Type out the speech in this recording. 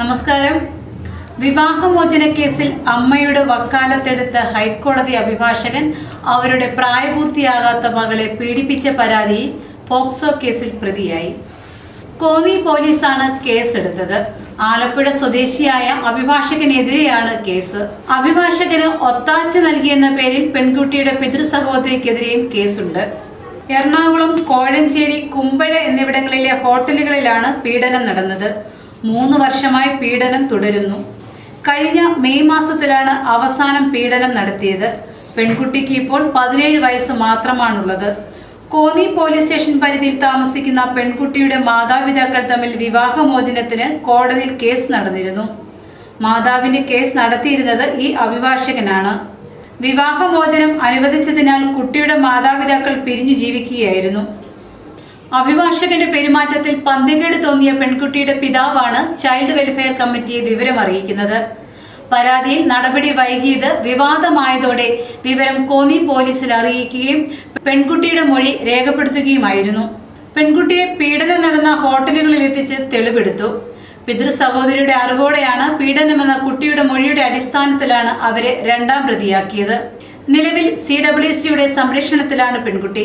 നമസ്കാരം. വിവാഹമോചന കേസിൽ അമ്മയുടെ വക്കാലത്തെടുത്ത ഹൈക്കോടതി അഭിഭാഷകൻ അവരുടെ പ്രായപൂർത്തിയാകാത്ത മകളെ പീഡിപ്പിച്ച പരാതി പോക്സോ കേസിൽ പ്രതിയായി. കോന്നി പോലീസാണ് കേസെടുത്തത്. ആലപ്പുഴ സ്വദേശിയായ അഭിഭാഷകനെതിരെയാണ് കേസ്. അഭിഭാഷകന് ഒത്താശ നൽകിയെന്ന പേരിൽ പെൺകുട്ടിയുടെ പിതൃ സഹോദരിക്കെതിരെയും കേസുണ്ട്. എറണാകുളം കോഴഞ്ചേരി കുമ്പഴ എന്നിവിടങ്ങളിലെ ഹോട്ടലുകളിലാണ് പീഡനം നടന്നത്. മൂന്ന് വർഷമായി പീഡനം തുടരുന്നു. കഴിഞ്ഞ മെയ് മാസത്തിലാണ് അവസാനം പീഡനം നടത്തിയത്. പെൺകുട്ടിക്ക് ഇപ്പോൾ പതിനേഴ് വയസ്സ് മാത്രമാണുള്ളത്. കോന്നി പോലീസ് സ്റ്റേഷൻ പരിധിയിൽ താമസിക്കുന്ന പെൺകുട്ടിയുടെ മാതാപിതാക്കൾ തമ്മിൽ വിവാഹമോചനത്തിന് കോടതിയിൽ കേസ് നടന്നിരുന്നു. മാതാവിന്റെ കേസ് നടത്തിയിരുന്നത് ഈ അഭിഭാഷകനാണ്. വിവാഹമോചനം അനുവദിച്ചതിനാൽ കുട്ടിയുടെ മാതാപിതാക്കൾ പിരിഞ്ഞു ജീവിക്കുകയായിരുന്നു. അഭിഭാഷകന്റെ പെരുമാറ്റത്തിൽ പന്തികേട് തോന്നിയ പെൺകുട്ടിയുടെ പിതാവാണ് ചൈൽഡ് വെൽഫെയർ കമ്മിറ്റിയെ വിവരം അറിയിക്കുന്നത് പരാതിയിൽ നടപടി വൈകിയത് വിവാദമായതോടെ വിവരം കോന്നി പോലീസിൽ അറിയിക്കുകയും പെൺകുട്ടിയുടെ മൊഴി രേഖപ്പെടുത്തുകയുമായിരുന്നു. പെൺകുട്ടിയെ പീഡനം നടന്ന ഹോട്ടലുകളിൽ എത്തിച്ച് തെളിവെടുത്തു. പിതൃ സഹോദരിയുടെ അറിവോടെയാണ് പീഡനമെന്ന കുട്ടിയുടെ മൊഴിയുടെ അടിസ്ഥാനത്തിലാണ് അവരെ രണ്ടാം പ്രതിയാക്കിയത്. നിലവിൽ സി ഡബ്ല്യു സിയുടെ സംരക്ഷണത്തിലാണ് പെൺകുട്ടി.